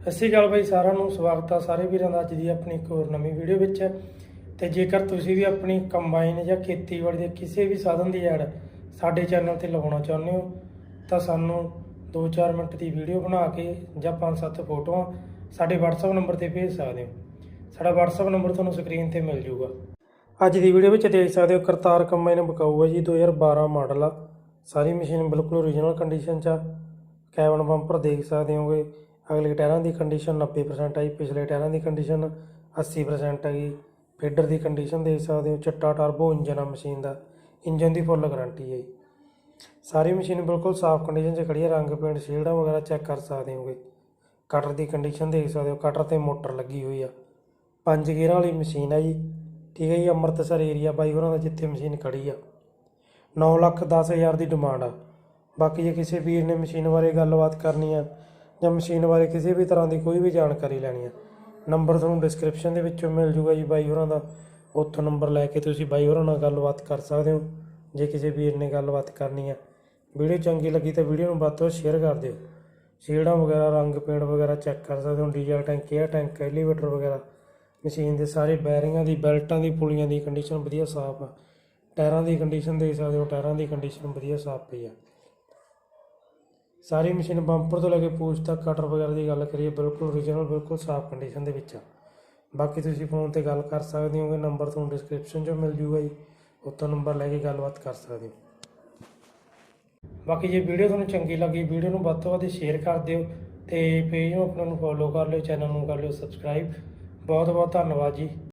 ਸਤਿ ਸ਼੍ਰੀ ਅਕਾਲ ਬਾਈ, ਸਾਰਿਆਂ ਨੂੰ ਸਵਾਗਤ ਆ ਸਾਰੇ ਵੀਰਾਂ ਦਾ ਅੱਜ ਦੀ ਆਪਣੀ ਇੱਕ ਹੋਰ ਨਵੀਂ ਵੀਡੀਓ ਵਿੱਚ। ਤੇ ਜੇਕਰ ਤੁਸੀਂ ਵੀ ਆਪਣੀ ਕੰਬਾਈਨ ਜਾਂ ਖੇਤੀਬਾੜੀ ਦੇ ਕਿਸੇ ਵੀ ਸਾਧਨ ਦੀ ਐਡ ਸਾਡੇ ਚੈਨਲ ਤੇ ਲਗਾਉਣਾ ਚਾਹੁੰਦੇ ਹੋ, ਤਾਂ ਸਾਨੂੰ 2-4 ਮਿੰਟ ਦੀ ਵੀਡੀਓ ਬਣਾ ਕੇ ਜਾਂ 5-7 ਫੋਟੋਆਂ ਸਾਡੇ WhatsApp ਨੰਬਰ ਤੇ ਭੇਜ ਸਕਦੇ ਹੋ। ਸਾਡਾ WhatsApp ਨੰਬਰ ਤੁਹਾਨੂੰ ਸਕਰੀਨ ਤੇ ਮਿਲ ਜਾਊਗਾ ਅੱਜ ਦੀ ਵੀਡੀਓ ਵਿੱਚ ਦੇਖ ਸਕਦੇ ਹੋ ਕਰਤਾਰ ਕੰਬਾਈਨ ਬਕਾਊ ਹੈ ਜੀ 2012 ਮਾਡਲ ਆ। ਸਾਰੀ ਮਸ਼ੀਨ ਬਿਲਕੁਲ ਓਰੀਜਨਲ ਕੰਡੀਸ਼ਨ 'ਚ ਆ। ਕੈਬਨ ਬੰਪਰ ਦੇਖ ਸਕਦੇ ਹੋਗੇ। ਅਗਲੇ ਟਾਇਰਾਂ ਦੀ ਕੰਡੀਸ਼ਨ 90% ਆਈ, ਪਿਛਲੇ ਟਾਇਰਾਂ ਦੀ ਕੰਡੀਸ਼ਨ 80% ਹੈਗੀ। ਫੀਡਰ ਦੀ ਕੰਡੀਸ਼ਨ ਦੇਖ ਸਕਦੇ ਹੋ, ਚਿੱਟਾ ਟਰਬੋ ਇੰਜਨ ਆ ਮਸ਼ੀਨ ਦਾ। ਇੰਜਨ ਦੀ ਫੁੱਲ ਗਾਰੰਟੀ ਹੈ ਜੀ। ਸਾਰੀ ਮਸ਼ੀਨ ਬਿਲਕੁਲ ਸਾਫ਼ ਕੰਡੀਸ਼ਨ 'ਚ ਖੜੀ ਹੈ, ਰੰਗ ਪੇਂਟ ਸ਼ੇਡਾਂ ਵਗੈਰਾ ਚੈੱਕ ਕਰ ਸਕਦੇ ਹੋਗੇ। ਕਟਰ ਦੀ ਕੰਡੀਸ਼ਨ ਦੇਖ ਸਕਦੇ ਹੋ ਕਟਰ ਤੇ ਮੋਟਰ ਲੱਗੀ ਹੋਈ ਆ। ਪੰਜ ਗੇਅਰਾਂ ਵਾਲੀ ਮਸ਼ੀਨ ਹੈ ਜੀ। ਠੀਕ ਹੈ ਜੀ, ਅੰਮ੍ਰਿਤਸਰ ਏਰੀਆ ਬਾਈ ਹੋਰਾਂ ਦਾ ਜਿੱਥੇ ਮਸ਼ੀਨ ਖੜੀ ਆ। 9 ਲੱਖ 10 ਹਜ਼ਾਰ ਦੀ ਡਿਮਾਂਡ ਆ। ਬਾਕੀ ਜੇ ਕਿਸੇ ਵੀਰ ਨੇ ਮਸ਼ੀਨ ਬਾਰੇ ਗੱਲਬਾਤ ਕਰਨੀ ਆ ਜਾਂ ਮਸ਼ੀਨ ਬਾਰੇ ਕਿਸੇ ਵੀ ਤਰ੍ਹਾਂ ਦੀ ਕੋਈ ਵੀ ਜਾਣਕਾਰੀ ਲੈਣੀ ਹੈ ਨੰਬਰ ਤੁਹਾਨੂੰ ਡਿਸਕ੍ਰਿਪਸ਼ਨ ਦੇ ਵਿੱਚੋਂ ਮਿਲ ਜੂਗਾ ਜੀ ਬਾਈ ਹੋਰਾਂ ਦਾ। ਉੱਥੋਂ ਨੰਬਰ ਲੈ ਕੇ ਤੁਸੀਂ ਬਾਈ ਹੋਰਾਂ ਨਾਲ ਗੱਲਬਾਤ ਕਰ ਸਕਦੇ ਹੋ, ਜੇ ਕਿਸੇ ਵੀਰ ਨੇ ਗੱਲਬਾਤ ਕਰਨੀ ਹੈ ਵੀਡੀਓ ਚੰਗੀ ਲੱਗੀ ਤਾਂ ਵੀਡੀਓ ਨੂੰ ਵੱਧ ਤੋਂ ਸ਼ੇਅਰ ਕਰ ਦਿਓ। ਸ਼ੇਡਾਂ ਵਗੈਰਾ, ਰੰਗ ਪੇਂਟ ਵਗੈਰਾ ਚੈੱਕ ਕਰ ਸਕਦੇ ਹੋ, diesel tank air tank elevator ਵਗੈਰਾ। ਮਸ਼ੀਨ ਦੇ ਸਾਰੇ ਬੈਰਿੰਗਾਂ ਦੀ ਬੈਲਟਾਂ ਦੀ, ਪੁਲੀਆਂ ਦੀ ਕੰਡੀਸ਼ਨ ਵਧੀਆ ਸਾਫ਼ ਆ। ਟਾਇਰਾਂ ਦੀ ਕੰਡੀਸ਼ਨ ਦੇਖ ਸਕਦੇ ਹੋ, ਟਾਇਰਾਂ ਦੀ ਕੰਡੀਸ਼ਨ ਵਧੀਆ ਸਾਫ਼ ਪਈ ਆ। ਸਾਰੀ ਮਸ਼ੀਨ ਬੰਪਰ ਤੋਂ ਲੈ ਕੇ ਪੂਛ ਤੱਕ, ਕਟਰ ਵਗੈਰਾ ਦੀ ਗੱਲ ਕਰੀਏ, ਬਿਲਕੁਲ ਓਰੀਜਨਲ ਬਿਲਕੁਲ ਸਾਫ਼ ਕੰਡੀਸ਼ਨ ਦੇ ਵਿੱਚ ਆ। ਬਾਕੀ ਤੁਸੀਂ ਫੋਨ ਤੇ ਗੱਲ ਕਰ ਸਕਦੇ ਹੋਗੇ ਨੰਬਰ ਤੁਹਾਨੂੰ ਡਿਸਕ੍ਰਿਪਸ਼ਨ 'ਚ ਮਿਲ ਜੂਗਾ ਜੀ। ਉੱਥੋਂ ਨੰਬਰ ਲੈ ਕੇ ਗੱਲਬਾਤ ਕਰ ਸਕਦੇ ਹੋ। ਬਾਕੀ ਜੇ ਵੀਡੀਓ ਤੁਹਾਨੂੰ ਚੰਗੀ ਲੱਗੀ, ਵੀਡੀਓ ਨੂੰ ਵੱਧ ਤੋਂ ਵੱਧ ਸ਼ੇਅਰ ਕਰ ਦਿਓ ਤੇ ਪੇਜ ਨੂੰ ਆਪਣਾ ਨੂੰ ਫੋਲੋ ਕਰ ਲਿਓ ਚੈਨਲ ਨੂੰ ਕਰ ਲਿਓ ਸਬਸਕ੍ਰਾਈਬ ਬਹੁਤ ਬਹੁਤ ਧੰਨਵਾਦ ਜੀ।